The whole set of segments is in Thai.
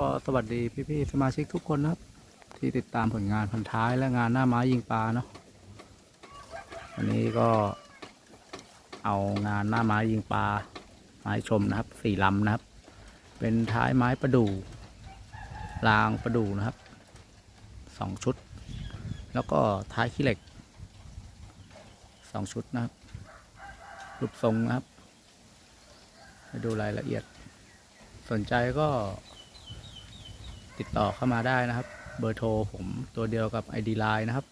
ก็สวัสดีพี่ๆสมาชิกทุกคนนะครับ ที่ติดตามผลงานพันท้ายและงานหน้าไม้ยิงปลาเนาะวันนี้ก็เอางานหน้าไม้ยิงปลาไม้ชมนะครับสี่ลำนะครับ เป็นท้ายไม้ประดู่รางประดู่นะครับสองชุด แล้วก็ท้ายขี้เหล็กสองชุดนะครับรูปทรงนะครับให้ดูรายละเอียด สนใจก็ ติดต่อเข้ามาได้นะครับ เบอร์โทรผมตัวเดียวกับ ID Line นะครับ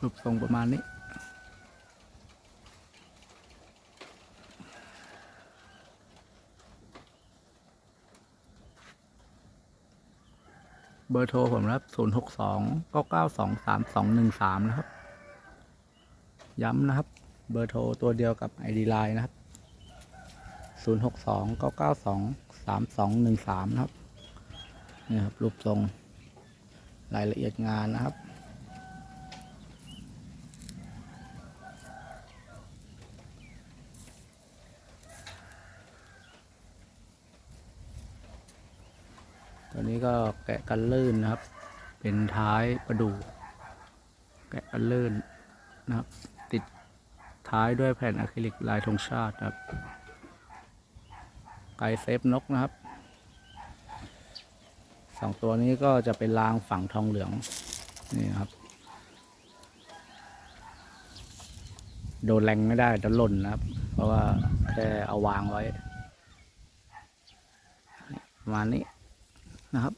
รูปทรงประมาณนี้เบอร์โทรผมนะครับ 0 6 2 9 9 2 3 2 1 3 นะครับ ย้ำนะครับ เบอร์โทรตัวเดียวกับ ID Line นะครับ 0 6 2 9 9 2 3 2 1 3 นะครับ นี่ครับ รูปทรงรายละเอียดงานนะครับ ตัวนี้ก็แกะกันลื่นนะครับ เป็นท้ายประดู แกะกันลื่นนะครับ ท้ายด้วยแผ่นอะคริลิกลายธงชาตินะครับ ไกเซฟนกนะครับสองตัวนี้ก็จะเป็นรางฝังทองเหลือง นี่ครับ โดนแรงไม่ได้จะหล่นนะครับ เพราะว่าแค่เอาวางไว้ ประมาณนี้นะครับ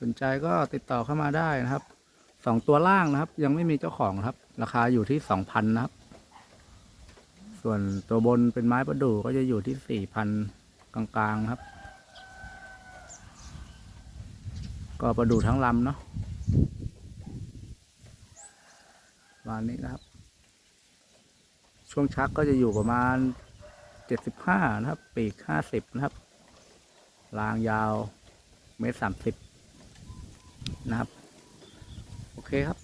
สนใจก็ติดต่อเข้ามาได้นะครับสองตัวล่างนะครับ ยังไม่มีเจ้าของครับ ราคาอยู่ที่สองพันนะครับ ส่วนตัวบนเป็นไม้ประดู่ก็จะอยู่ที่สี่พันกลางๆครับ ก็ประดู่ทั้งลำเนาะประมาณนี้นะครับ ช่วงชักก็จะอยู่ประมาณเจ็ดสิบห้านะครับ ปีกห้าสิบนะครับรางยาวเมตรสามสิบ นะครับ โอเคครับ